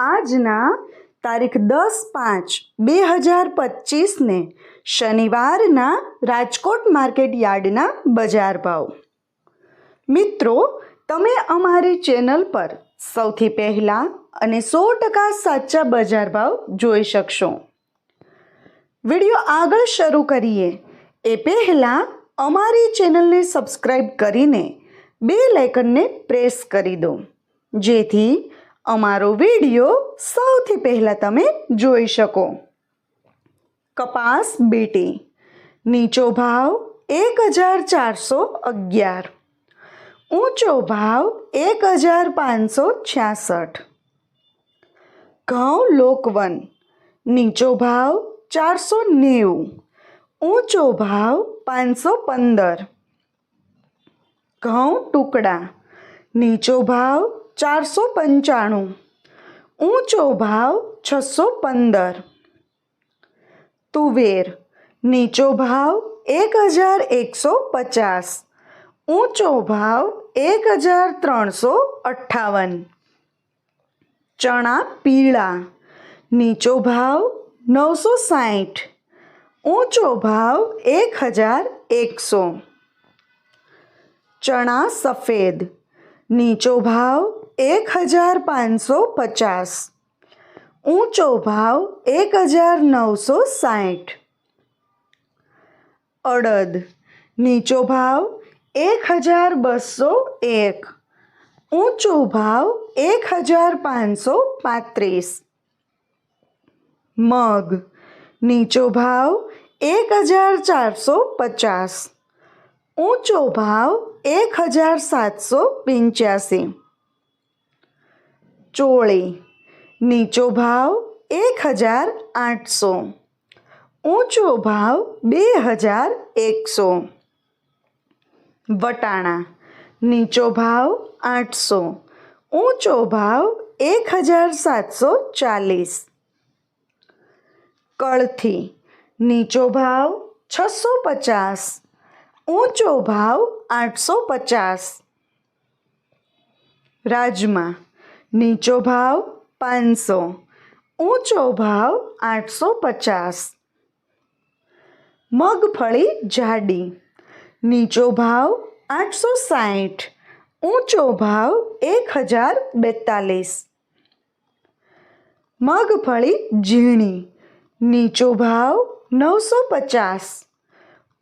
આજના તારીખ દસ પાંચ બે હજાર પચીસને શનિવારના રાજકોટ માર્કેટ યાર્ડના બજાર ભાવ. મિત્રો, તમે અમારી ચેનલ પર સૌથી પહેલાં અને સો ટકા સાચા બજાર ભાવ જોઈ શકશો. વીડિયો આગળ શરૂ કરીએ. એ પહેલાં અમારી ચેનલને સબસ્ક્રાઈબ કરીને બે લાઇકનને પ્રેસ કરી દો. જેથી અમારો વીડિયો સૌથી પહેલાં તમે જોઈ શકો. કપાસ બીટી. નીચો ભાવ એક હજાર ચારસો અગિયાર. ઊંચો ભાવ એક હજાર પાંચસો છ્યાસઠ. ઘઉં લોકવન. નીચો ભાવ ચારસો નેવું. ઊંચો ભાવ પાંચસો પંદર. ઘઉં ટુકડા. નીચો ભાવ ચારસો પંચાણું. ઊંચો ભાવ છસો પંદર. તુવેર, નીચો ભાવ એક હજાર એકસો પચાસ. ઊંચો ભાવ એક હજાર ત્રણસો અઠ્ઠાવન. ચણા પીળા, નીચો ભાવ નવસો સાઠ ઊંચો ભાવ એક હજાર એકસો. ચણા સફેદ, નીચો ભાવ એક હજાર પાંચસો પચાસ. ઊંચો ભાવ એક હજાર નવસો સાઠ. અડદ. નીચો ભાવ એક હજાર બસો એક. ઊંચો ભાવ એક હજાર પાંચસો પાંત્રીસ. મગ. નીચો ભાવ એક હજાર ચારસો પચાસ. ઊંચો ભાવ એક હજાર સાતસો પંચ્યાસી. ચોળી, નીચો ભાવ એક હજાર આઠસો, ઊંચો ભાવ બે હજાર એકસો. વટાણા, નીચો ભાવ આઠસો, ઊંચો ભાવ એક હજાર સાતસો ચાલીસ. કળથી, નીચો ભાવ છસો પચાસ, ઊંચો ભાવ આઠસો પચાસ. રાજમા નીચો ભાવ પાંચસો, ઊંચો ભાવ આઠસો પચાસ. મગફળી જાડી, નીચો ભાવ આઠસો સાઠ ઊંચો ભાવ એક હજાર બેતાલીસ. મગફળી ઝીણી, નીચો ભાવ નવસો પચાસ,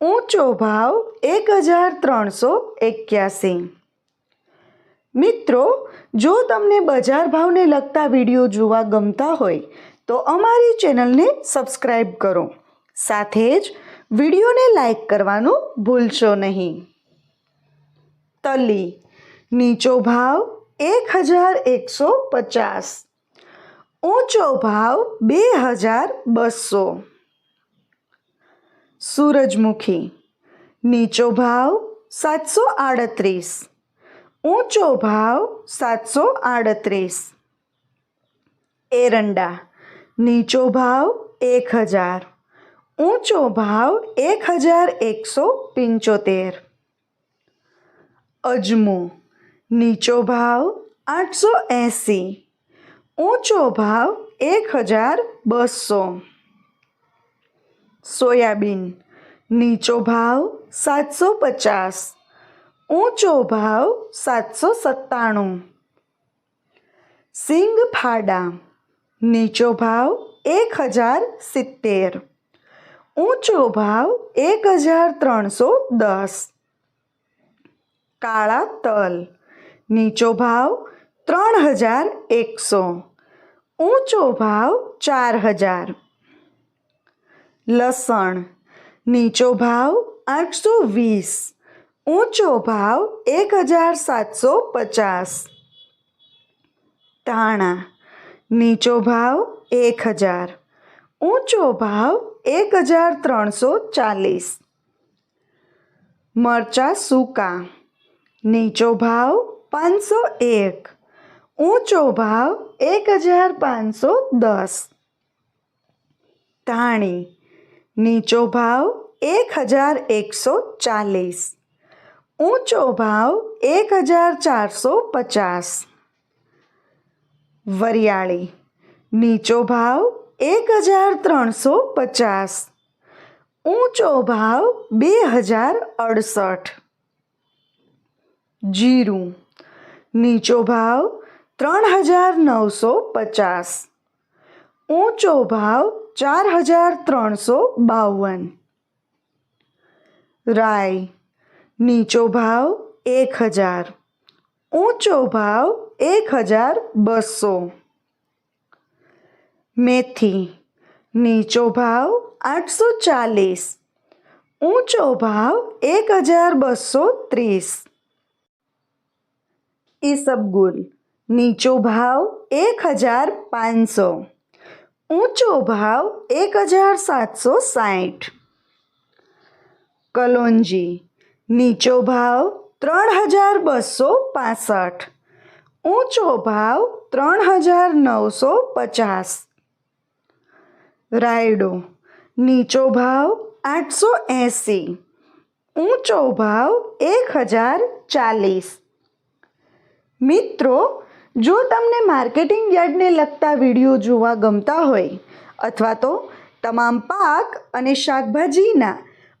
ઊંચો ભાવ એક હજાર ત્રણસો એક્યાસી. મિત્રો જો તમને બજાર ભાવને લગતા વીડિયો જોવા ગમતા હોય, તો અમારી ચેનલને સબસ્ક્રાઈબ કરો. સાથે જ વિડીયોને લાઈક કરવાનું ભૂલશો નહીં. તલી, નીચો ભાવ એક હજાર એકસો પચાસ. ઊંચો ભાવ બે હજાર બસો. સૂરજમુખી, નીચો ભાવ સાતસો આડત્રીસ. ઊંચો ભાવ સાતસો આડત્રીસ. એરંડા, નીચો ભાવ એક હજાર. ઊંચો ભાવ એક હજાર એકસો પંચોતેર. અજમો, નીચો ભાવ આઠસો એંસી. ઊંચો ભાવ એક હજાર બસો. સોયાબીન, નીચો ભાવ સાતસો પચાસ. ઊંચો ભાવ સાતસો સત્તાણું. સિંગ ફાડા, નીચો ભાવ એક હજાર સિત્તેર. ઊંચો ભાવ એક હજાર ત્રણસો દસ. કાળા તલ, નીચો ભાવ ત્રણ હજાર એકસો. ઊંચો ભાવ ચાર હજાર. લસણ, નીચો ભાવ આઠસો વીસ. ઊંચો ભાવ એક હજાર સાતસો પચાસ. ધાણા નીચો ભાવ એક હજાર. ઊંચો ભાવ એક હજાર ત્રણસો ચાલીસ. મરચાં સૂકા, નીચો ભાવ પાંચસો એક. ઊંચો ભાવ એક હજાર પાંચસો દસ. ધાણી નીચો ભાવ એક હજાર એકસો ચાલીસ. ઊંચો ભાવ એક હજાર ચારસો પચાસ. વરિયાળી, નીચો ભાવ એક હજાર ત્રણસો પચાસ. ઊંચો ભાવ બે હજાર અડસઠ. જીરું, નીચો ભાવ ત્રણ હજાર નવસો પચાસ. ઊંચો ભાવ ચાર હજાર ત્રણસો બાવન. રાઈ નીચો ભાવ એક હજાર, ઊંચો ભાવ એક હજાર બસો. મેથી, નીચો ભાવ આઠસો ચાલીસ, ઊંચો ભાવ એક હજાર બસો ત્રીસ. ઈસબગુલ નીચો ભાવ એક હજાર પાંચસો, ઊંચો ભાવ એક હજાર સાતસો સાઠ કલોંજી નીચો ભાવ ત્રણ હજાર બસો પાસઠ. ઊંચો ભાવ ત્રણ હજાર નવસો પચાસ. રાયડો, નીચો ભાવ આઠસો એંસી. ઊંચો ભાવ એક હજાર ચાલીસ. મિત્રો, જો તમને માર્કેટિંગ યાર્ડને લગતા વીડિયો જોવા ગમતા હોય, અથવા તો તમામ પાક અને શાકભાજીના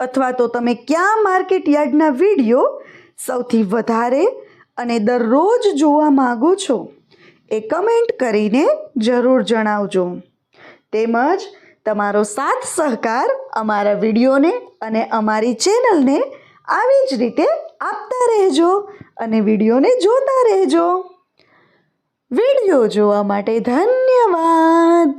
અથવા તો તમે ક્યાં માર્કેટ યાર્ડના વીડિયો સૌથી વધારે અને દરરોજ જોવા માગો છો એ કમેન્ટ કરીને જરૂર જણાવજો. તેમજ તમારો સાથ સહકાર અમારા વિડીયોને અને અમારી ચેનલને આવી જ રીતે આપતા રહેજો અને વિડીયોને જોતા રહેજો. વીડિયો જોવા માટે ધન્યવાદ.